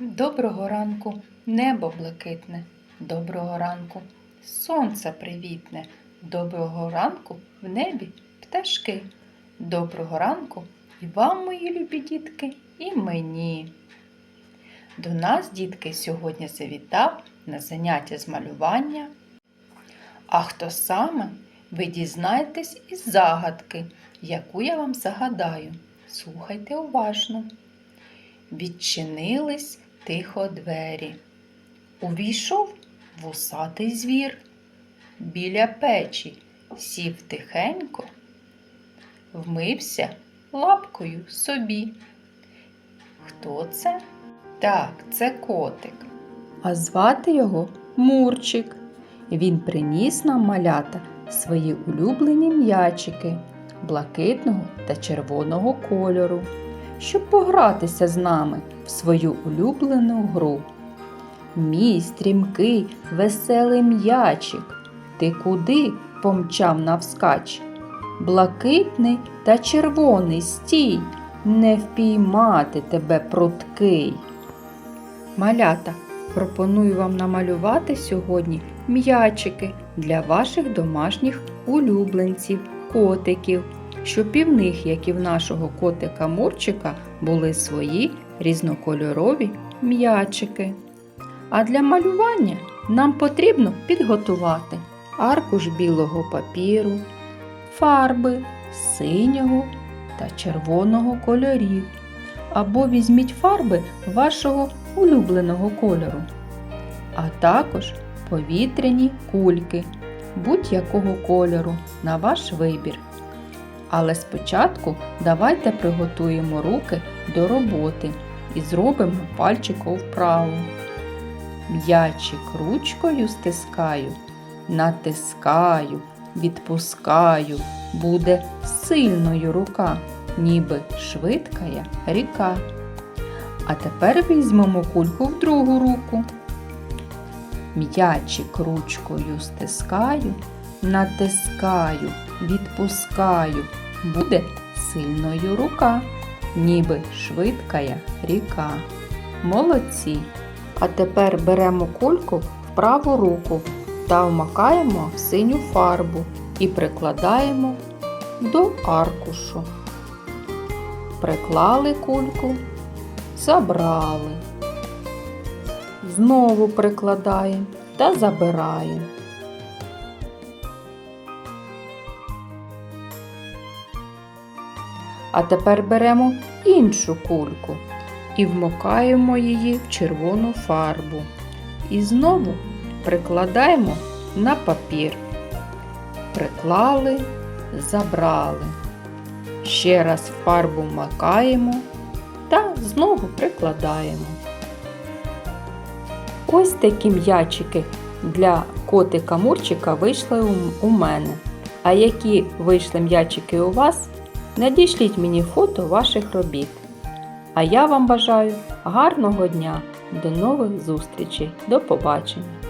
Доброго ранку, небо блакитне, доброго ранку, сонце привітне, доброго ранку в небі пташки. Доброго ранку і вам, мої любі дітки, і мені. До нас, дітки, сьогодні завітав на заняття з малювання. А хто саме, ви дізнаєтесь із загадки, яку я вам загадаю. Слухайте уважно. Відчинились тихо двері. Увійшов вусатий звір. Біля печі сів тихенько, вмився лапкою собі. Хто це? Так, це котик. А звати його Мурчик. Він приніс нам малята свої улюблені м'ячики блакитного та червоного кольору щоб погратися з нами в свою улюблену гру. Мій стрімкий, веселий м'ячик, ти куди помчав навскач? Блакитний та червоний стій, не впіймати тебе пруткий. Малята, пропоную вам намалювати сьогодні м'ячики для ваших домашніх улюбленців, котиків щоб і в них, як і в нашого котика Мурчика, були свої різнокольорові м'ячики. А для малювання нам потрібно підготувати аркуш білого папіру, фарби синього та червоного кольорів. Або візьміть фарби вашого улюбленого кольору, а також повітряні кульки будь-якого кольору на ваш вибір. Але спочатку давайте приготуємо руки до роботи і зробимо пальчику вправу. М'ячик ручкою стискаю, натискаю, відпускаю, буде сильною рука, ніби швидкая ріка. А тепер візьмемо кульку в другу руку. М'ячик ручкою стискаю, натискаю, відпускаю, буде сильною рука, ніби швидкая ріка. Молодці! А тепер беремо кульку в праву руку та вмакаємо в синю фарбу і прикладаємо до аркушу. Приклали кульку, забрали. Знову прикладаємо та забираємо. А тепер беремо іншу кульку і вмокаємо її в червону фарбу. І знову прикладаємо на папір. Приклали, забрали. Ще раз фарбу вмакаємо та знову прикладаємо. Ось такі м'ячики для котика Мурчика вийшли у мене. А які вийшли м'ячики у вас? Надішліть мені фото ваших робіт. А я вам бажаю гарного дня. До нових зустрічей. До побачення!